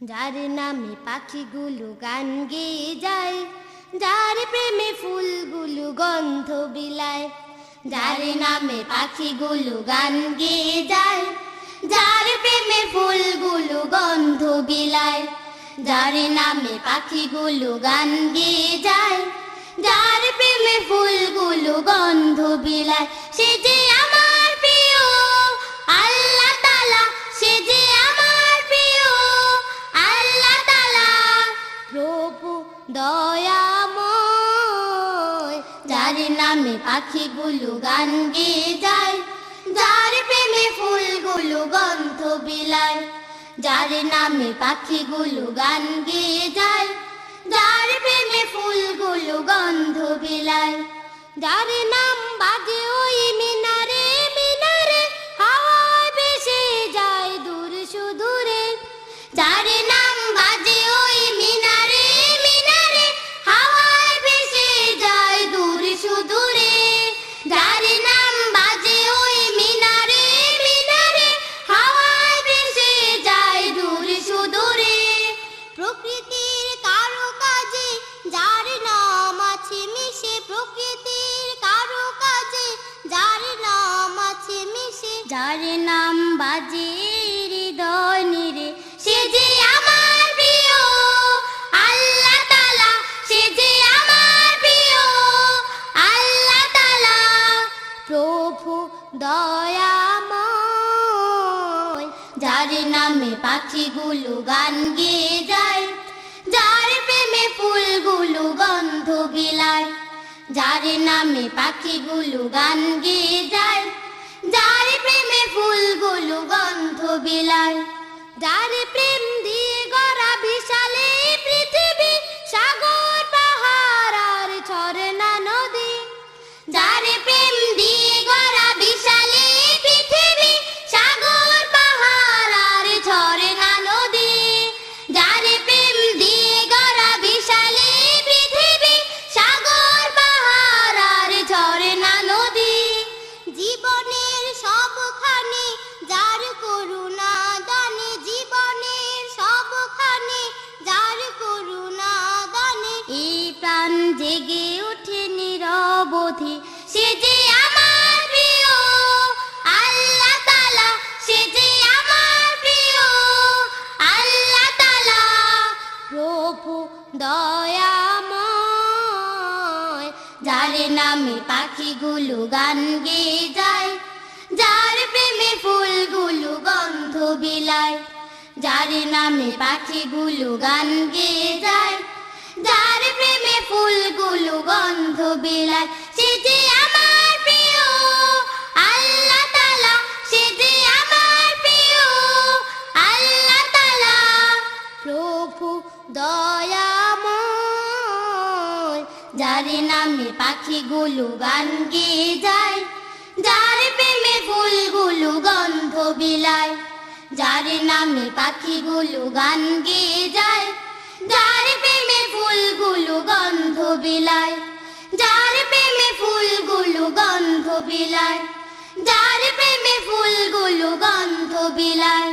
যার নামে পাখিগুলো গান গেয়ে যায়, যার প্রেমে ফুলগুলো গন্ধ বিলায়, যার নামে পাখিগুলো গান গেয়ে যায়, যার প্রেমে ফুলগুলো গন্ধ বিলায়, যার নামে পাখিগুলো গান গেয়ে যায়, যার প্রেমে ফুলগুলো গন্ধ বিলায়, সে যে যার নামে পাখিগুলো গান গেয়ে যায়। যার প্রেমে ফুলগুলো গন্ধ বিলায়। যার নামে পাখিগুলো গান গেয়ে যায়। যার প্রেমে ফুলগুলো গন্ধ বিলায়। যার নাম বাজে ওই যার নাম বাজে হৃদয় নিরে সে যে আমার প্রিয়, আল্লাহ তালা সে আমার প্রিয়, আল্লাহ তালা প্রভু দয়াময়। যার নামে পাখিগুলো গান গেয়ে যায়, যার প্রেমে ফুলগুলো গন্ধ বিলায়, যার নামে পাখিগুলো গান গেয়ে যায় বিলায় দারে প্রেম জেগে ওঠে নিরবধি সে যে আমার প্রিয়, আল্লাহ তালা সে যে আমার প্রিয়, আল্লাহ তালা প্রভু দয়াময়। যার নামে পাখিগুলো গান গেয়ে যায়, যার প্রেমে ফুলগুলো গন্ধ বিলায়, যার নামে পাখিগুলো গান গেয়ে যায় যার প্রেমে ফুলগুলো গন্ধ বিলায়, সে যে আমার প্রিয়। আল্লাহ তালা সে যে আমার প্রিয়। আল্লাহ তালা প্রভু দয়াময়, যার নামে পাখিগুলো গান গেয়ে যায়, যার প্রেমে ফুলগুলো গন্ধ বিলায়, যার নামে পাখিগুলো গান গেয়ে যায়। যার প্রেমে ফুলগুলো গন্ধ বিলায়, যার প্রেমে ফুলগুলো গন্ধ বিলায়, যার প্রেমে ফুলগুলো গন্ধ বিলায়।